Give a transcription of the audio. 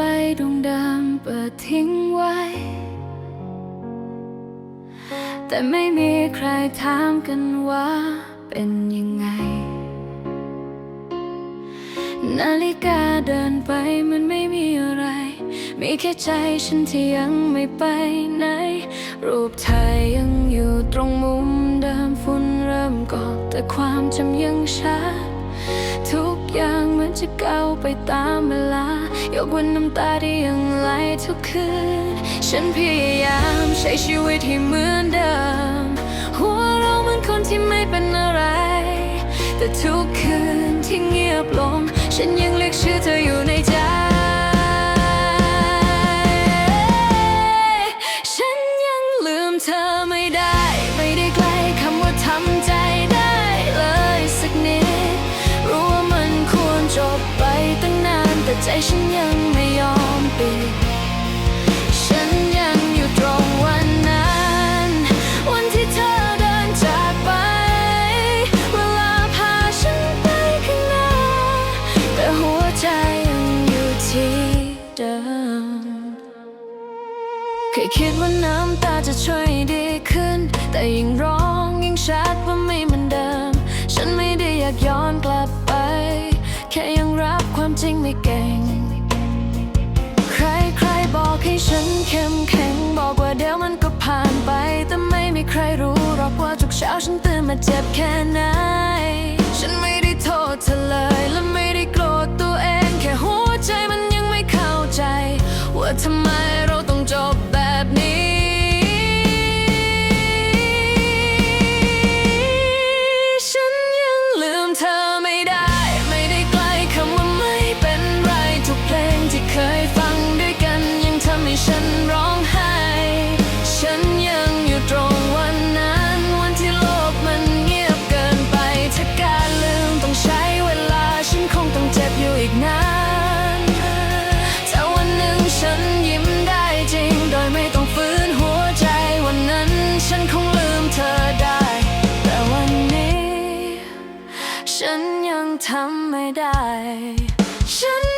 ดวงเดิมเปิดทิ้งไว้ แต่ไม่มีใครถามกันว่าเป็นยังไง นาฬิกาเดินไปมันไม่มีอะไร มีแค่ใจฉันที่ยังไม่ไปไหน รูปถ่ายยังอยู่ตรงมุมเดิมฝุ่นเริ่มเกาะแต่ความจำยังชัด จะเก่าไปตามเวลายกวันน้ำตาที่ยังไหลทุกคืน ฉันพยายามใช้ชีวิตให้เหมือนเดิม หัวเราะเหมือนคนที่ไม่เป็นอะไร แต่ทุกคืนที่เงียบลง ฉันยังเรียกชื่อเธออยู่ในใจ ฉันยังไม่ยอมปิด ฉันยังอยู่ตรงวันนั้น วันที่เธอเดินจากไป เวลาพาฉันไปข้างหน้า แต่หัวใจยังอยู่ที่เดิม เคยคิดว่าน้ำตาจะช่วยดีขึ้น ความจริงไม่เก่ง ใครใครบอกให้ฉันเข้มแข็ง บอกว่าเดี๋ยวมันก็ผ่านไป แต่ไม่มีใครรู้หรอกว่าทุกเช้าฉันตื่นมาเจ็บแค่ไหน ยังทำไม่ได้ ฉัน